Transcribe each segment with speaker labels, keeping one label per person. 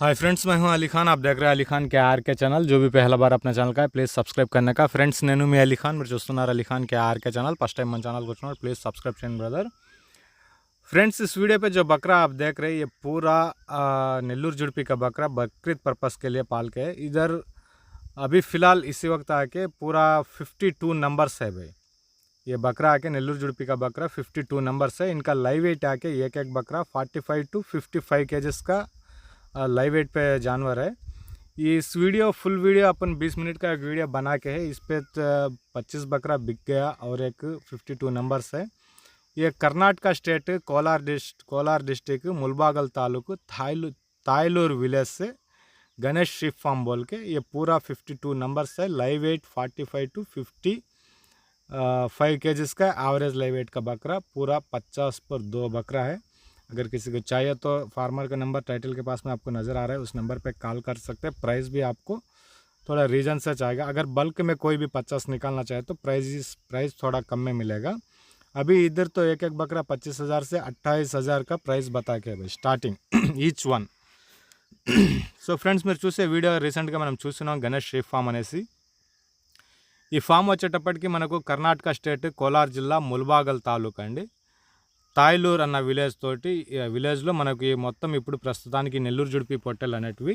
Speaker 1: Hi friends मैं हूँ अली खान। आप देख रहे हैं Ali Khan K R K channel, जो भी पहला बार अपने चैनल का है प्लीज़ सब्सक्राइब करने का। फ्रेंड्स नैनू मैं अली खान, मेरे दोस्तों Ali Khan K R K channel first time मन चैनल को चुनाव प्लीज़ सब्सक्राइब चैन ब्रदर फ्रेंड्स इस वीडियो पे जो बकरा आप देख रहे हैं, ये पूरा नेल्लूर जुड़पी का बकरा, बकरीद पर्पज़ के लिए पाल के। इधर, अभी फ़िलहाल इसी वक्त आके पूरा फिफ्टी टू नंबर्स है भाई। ये बकरा आके नेल्लूर जुड़पी का बकरा फिफ्टी टू नंबर्स है। इनका लाइव वेट आके एक एक बकरा फाइव टू फिफ्टी फाइव का लाइव वेट पे जानवर है। ये इस वीडियो फुल वीडियो अपन 20 मिनट का एक वीडियो बना के है। इस पे पच्चीस बकरा बिक गया और एक 52 नंबर्स है। ये Karnataka state Kolar district Kolar district Mulbagal taluk Tayalur village से गणेश शिप फार्म बोल के ये पूरा 52 नंबर्स है। Live weight 45 to 50 five kgs का एवरेज लाइव वेट का बकरा पूरा 50 पर दो बकरा है। अगर किसी को चाहिए तो फार्मर का नंबर टाइटल के पास में आपको नज़र आ रहा है उस नंबर पे कॉल कर सकते हैं प्राइस भी आपको थोड़ा रीजन से चाहेगा अगर बल्क में कोई भी पचास निकालना चाहे तो प्राइस प्राइस थोड़ा कम में मिलेगा अभी इधर तो एक एक बकरा पच्चीस हज़ार से अट्ठाईस हज़ार का प्राइस बता के भाई starting each one so friends మీరు చూసే వీడియో రీసెంట్గా మనం చూస్తున్నాం గణేష్ షేఫ్ ఫామ్ అనేసి ఈ ఫామ్ వచ్చేటప్పటికి మనకు కర్ణాటక స్టేట్ కోలార్ జిల్లా ముల్బాగల్ తాలూకా అండి తాయ్లూర్ అన్న విలేజ్ తోటి విలేజ్లో మనకి మొత్తం ఇప్పుడు ప్రస్తుతానికి నెల్లూరు జుడిపి పొట్టెలు అనేటివి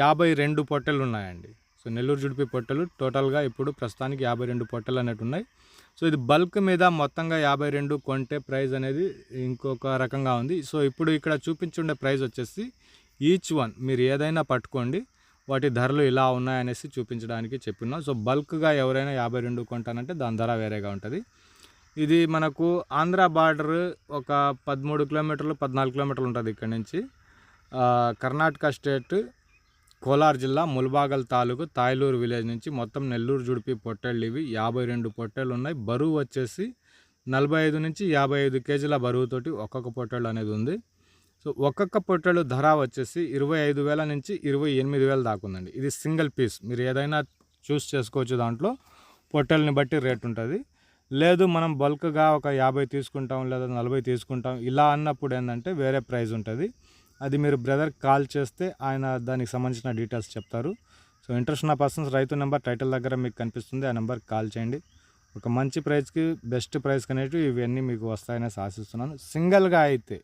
Speaker 1: యాభై రెండు పొట్టెలు ఉన్నాయండి. సో నెల్లూరు జుడిపి పొట్టెలు టోటల్గా ఇప్పుడు ప్రస్తుతానికి యాభై రెండు పొట్టెలు అనేవి ఉన్నాయి. సో ఇది బల్క్ మీద మొత్తంగా యాభై రెండు కొంటే ప్రైజ్ అనేది ఇంకొక రకంగా ఉంది. సో ఇప్పుడు ఇక్కడ చూపించుండే ప్రైజ్ వచ్చేసి ఈచ్ వన్ మీరు ఏదైనా పట్టుకోండి వాటి ధరలు ఇలా ఉన్నాయనేసి చూపించడానికి చెప్పినాం సో బల్క్గా ఎవరైనా యాభై రెండు కొంటానంటే దాని ధర వేరేగా ఉంటుంది. ఇది మనకు ఆంధ్ర బార్డర్ ఒక పదమూడు కిలోమీటర్లు పద్నాలుగు కిలోమీటర్లు ఉంటుంది ఇక్కడ నుంచి. కర్ణాటక స్టేట్ కోలార్ జిల్లా ముల్బాగల్ తాలూకు తాయలూరు విలేజ్ నుంచి మొత్తం నెల్లూరు జుడిపి పొట్టేళ్ళు ఇవి. యాభై రెండు పొట్టేళ్ళు ఉన్నాయి. బరువు వచ్చేసి నలభై ఐదు నుంచి యాభై ఐదు కేజీల బరువుతోటి ఒక్కొక్క పొట్టేళ్ళు అనేది ఉంది. సో ఒక్కొక్క పొట్టేళ్ళు ధర వచ్చేసి ఇరవై ఐదు వేల నుంచి ఇరవై ఎనిమిది వేల దాకా ఉందండి. ఇది సింగిల్ పీస్. మీరు ఏదైనా చూస్ చేసుకోవచ్చు దాంట్లో. పొట్టేళ్ళని బట్టి రేట్ ఉంటుంది. లేదు మనం బల్క్గా ఒక యాభై తీసుకుంటాం లేదా నలభై తీసుకుంటాం ఇలా అన్నప్పుడు ఏంటంటే వేరే ప్రైజ్ ఉంటుంది. అది మీరు బ్రదర్ కాల్ చేస్తే ఆయన దానికి సంబంధించిన డీటెయిల్స్ చెప్తారు. సో ఇంట్రెస్ట్ ఉన్న పర్సన్స్ రైతు నెంబర్ టైటిల్ దగ్గర మీకు కనిపిస్తుంది. ఆ నెంబర్ కాల్ చేయండి. ఒక మంచి ప్రైస్కి బెస్ట్ ప్రైస్కి అనేటివి ఇవన్నీ మీకు వస్తాయనేసి ఆశిస్తున్నాను. సింగిల్గా అయితే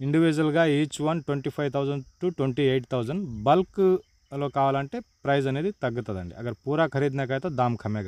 Speaker 1: ఇండివిజువల్గా each one twenty five thousand to twenty eight thousand బల్క్లో కావాలంటే ప్రైస్ అనేది తగ్గుతుందండి. అక్కడ పూరా ఖరీదనకైతే దామ్ కమ్మే